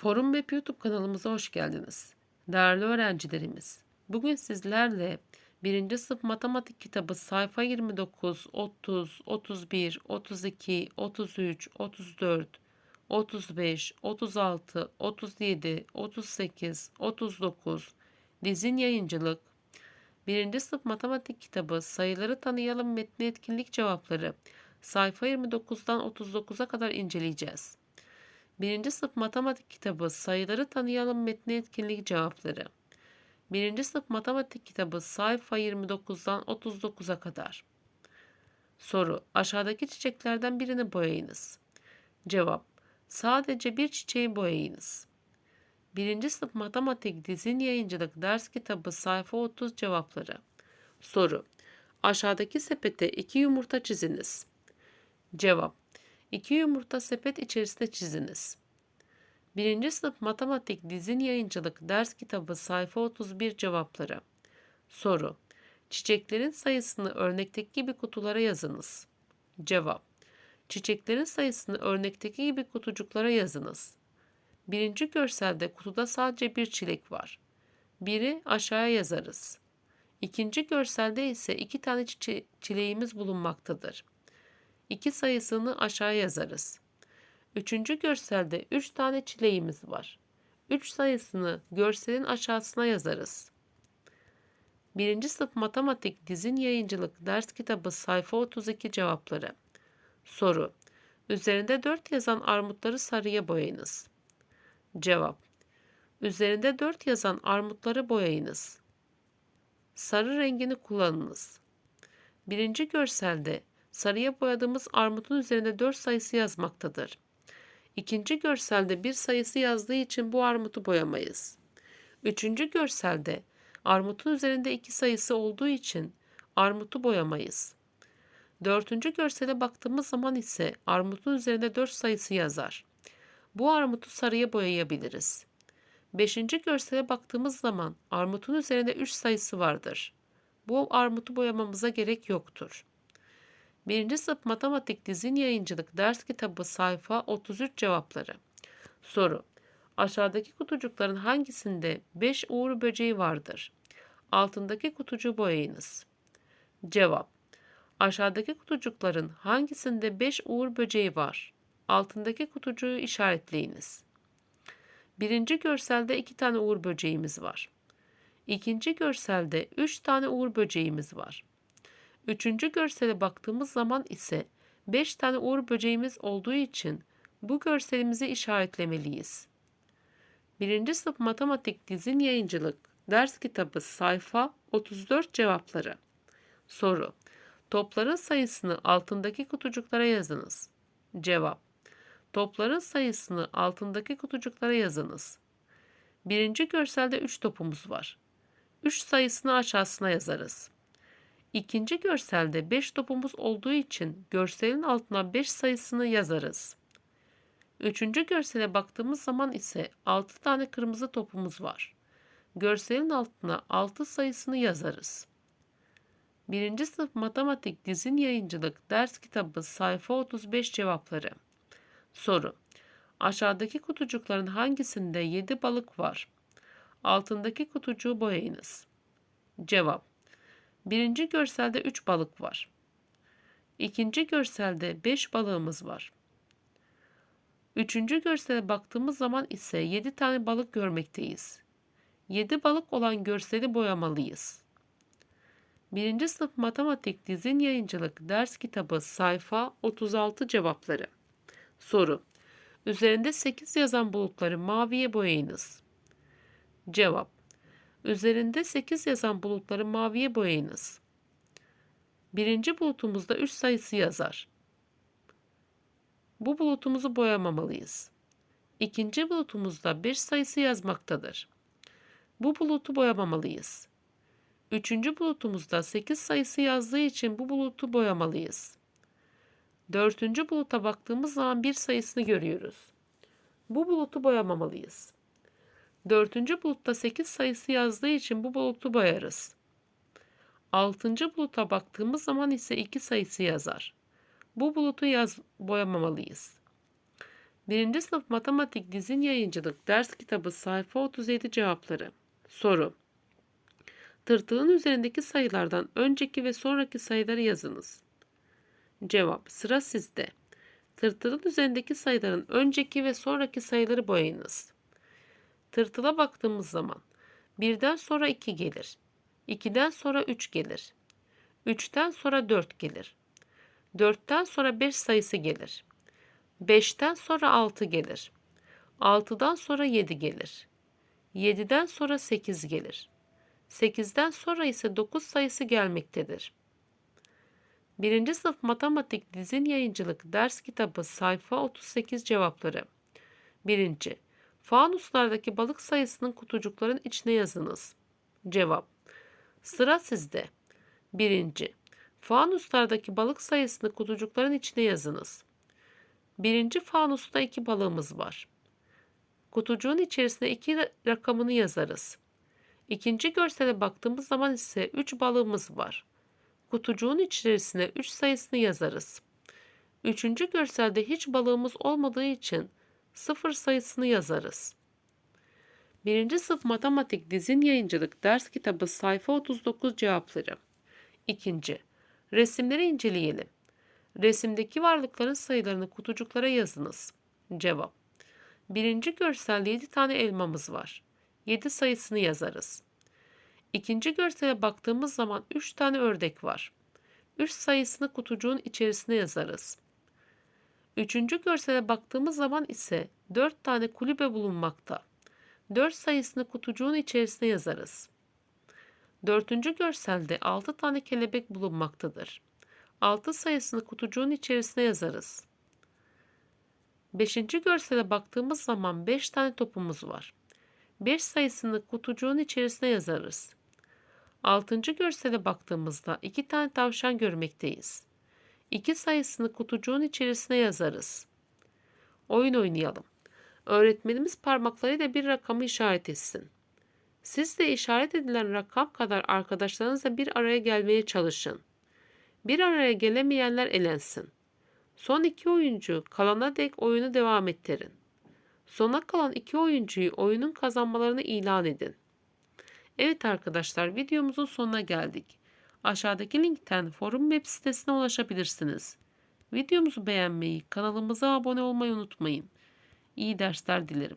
Forum Web YouTube kanalımıza hoş geldiniz. Değerli öğrencilerimiz, bugün sizlerle 1. sınıf matematik kitabı sayfa 29, 30, 31, 32, 33, 34, 35, 36, 37, 38, 39, Dizin Yayıncılık, 1. sınıf matematik kitabı sayıları tanıyalım metni etkinlik cevapları sayfa 29'dan 39'a kadar inceleyeceğiz. 1. sınıf matematik kitabı sayıları tanıyalım metni etkinlik cevapları. 1. sınıf matematik kitabı sayfa 29'dan 39'a kadar. Soru: Aşağıdaki çiçeklerden birini boyayınız. Cevap: Sadece bir çiçeği boyayınız. 1. sınıf matematik dizin yayıncılık ders kitabı sayfa 30 cevapları. Soru: Aşağıdaki sepete iki yumurta çiziniz. Cevap: İki yumurta sepet içerisinde çiziniz. 1. sınıf matematik dizin yayıncılık ders kitabı sayfa 31 cevapları. Soru: Çiçeklerin sayısını örnekteki gibi kutulara yazınız. Cevap: Çiçeklerin sayısını örnekteki gibi kutucuklara yazınız. Birinci görselde kutuda sadece bir çilek var. Biri aşağıya yazarız. İkinci görselde ise iki tane çileğimiz bulunmaktadır. 2 sayısını aşağı yazarız. Üçüncü görselde 3 tane çileğimiz var. 3 sayısını görselin aşağısına yazarız. Birinci sınıf matematik dizin yayıncılık ders kitabı sayfa 32 cevapları. Soru. Üzerinde 4 yazan armutları sarıya boyayınız. Cevap. Üzerinde 4 yazan armutları boyayınız. Sarı rengini kullanınız. Birinci görselde sarıya boyadığımız armutun üzerinde 4 sayısı yazmaktadır. İkinci görselde bir sayısı yazdığı için bu armutu boyamayız. Üçüncü görselde armutun üzerinde 2 sayısı olduğu için armutu boyamayız. Dördüncü görsele baktığımız zaman ise armutun üzerinde 4 sayısı yazar. Bu armutu sarıya boyayabiliriz. Beşinci görsele baktığımız zaman armutun üzerinde 3 sayısı vardır. Bu armutu boyamamıza gerek yoktur. 1. sınıf matematik dizin yayıncılık ders kitabı sayfa 33 cevapları. Soru. Aşağıdaki kutucukların hangisinde 5 uğur böceği vardır? Altındaki kutucuğu boyayınız. Cevap. Aşağıdaki kutucukların hangisinde 5 uğur böceği var? Altındaki kutucuğu işaretleyiniz. Birinci görselde 2 tane uğur böceğimiz var. İkinci görselde 3 tane uğur böceğimiz var. Üçüncü görsele baktığımız zaman ise 5 tane uğur böceğimiz olduğu için bu görselimizi işaretlemeliyiz. 1. sınıf matematik dizin yayıncılık ders kitabı sayfa 34 cevapları. Soru. Topların sayısını altındaki kutucuklara yazınız. Cevap. Topların sayısını altındaki kutucuklara yazınız. Birinci görselde 3 topumuz var. 3 sayısını aşağısına yazarız. İkinci görselde 5 topumuz olduğu için görselin altına 5 sayısını yazarız. Üçüncü görsele baktığımız zaman ise 6 tane kırmızı topumuz var. Görselin altına 6 sayısını yazarız. 1. sınıf matematik dizin yayıncılık ders kitabı sayfa 35 cevapları. Soru. Aşağıdaki kutucukların hangisinde 7 balık var? Altındaki kutucuğu boyayınız. Cevap. Birinci görselde 3 balık var. İkinci görselde 5 balığımız var. Üçüncü görsele baktığımız zaman ise 7 tane balık görmekteyiz. 7 balık olan görseli boyamalıyız. Birinci sınıf matematik dizin yayıncılık ders kitabı sayfa 36 cevapları. Soru. Üzerinde 8 yazan bulutları maviye boyayınız. Cevap. Üzerinde 8 yazan bulutları maviye boyayınız. Birinci bulutumuzda 3 sayısı yazar. Bu bulutumuzu boyamamalıyız. İkinci bulutumuzda 5 sayısı yazmaktadır. Bu bulutu boyamamalıyız. Üçüncü bulutumuzda 8 sayısı yazdığı için bu bulutu boyamalıyız. Dördüncü buluta baktığımız zaman bir sayısını görüyoruz. Bu bulutu boyamamalıyız. Dördüncü bulutta 8 sayısı yazdığı için bu bulutu boyarız. Altıncı buluta baktığımız zaman ise 2 sayısı yazar. Bu bulutu yaz boyamamalıyız. 1. sınıf matematik dizin yayıncılık ders kitabı sayfa 37 cevapları. Soru. Tırtığın üzerindeki sayılardan önceki ve sonraki sayıları yazınız. Cevap. Sıra sizde. Tırtılın üzerindeki sayıların önceki ve sonraki sayıları boyayınız. Tırtıla baktığımız zaman birden sonra 2 gelir. 2'den sonra 3 gelir. 3'ten sonra 4 gelir. 4'ten sonra 5 sayısı gelir. 5'ten sonra 6 gelir. 6'dan sonra 7 gelir. 7'den sonra 8 gelir. 8'den sonra ise 9 sayısı gelmektedir. 1. sınıf matematik dizin yayıncılık ders kitabı sayfa 38 cevapları. 1. Fanuslardaki balık sayısının kutucukların içine yazınız. Cevap. Sıra sizde. 1. Fanuslardaki balık sayısını kutucukların içine yazınız. Birinci fanusta iki balığımız var. Kutucuğun içerisine iki rakamını yazarız. İkinci görsele baktığımız zaman ise 3 balığımız var. Kutucuğun içerisine 3 sayısını yazarız. Üçüncü görselde hiç balığımız olmadığı için 0 sayısını yazarız. Birinci sınıf matematik dizin yayıncılık ders kitabı sayfa 39 cevapları. İkinci, resimleri inceleyelim. Resimdeki varlıkların sayılarını kutucuklara yazınız. Cevap. Birinci görselde 7 tane elmamız var. 7 sayısını yazarız. İkinci görsele baktığımız zaman 3 tane ördek var. 3 sayısını kutucuğun içerisine yazarız. Üçüncü görsele baktığımız zaman ise 4 tane kulübe bulunmakta. 4 sayısını kutucuğun içerisine yazarız. Dördüncü görselde 6 tane kelebek bulunmaktadır. 6 sayısını kutucuğun içerisine yazarız. Beşinci görsele baktığımız zaman 5 tane topumuz var. 5 sayısını kutucuğun içerisine yazarız. Altıncı görsele baktığımızda 2 tane tavşan görmekteyiz. 2 sayısını kutucuğun içerisine yazarız. Oyun oynayalım. Öğretmenimiz parmaklarıyla bir rakamı işaret etsin. Siz de işaret edilen rakam kadar arkadaşlarınızla bir araya gelmeye çalışın. Bir araya gelemeyenler elensin. Son iki oyuncu kalana dek oyunu devam ettirin. Sona kalan iki oyuncuyu oyunun kazanmalarını ilan edin. Evet arkadaşlar videomuzun sonuna geldik. Aşağıdaki linkten forum web sitesine ulaşabilirsiniz. Videomuzu beğenmeyi, kanalımıza abone olmayı unutmayın. İyi dersler dilerim.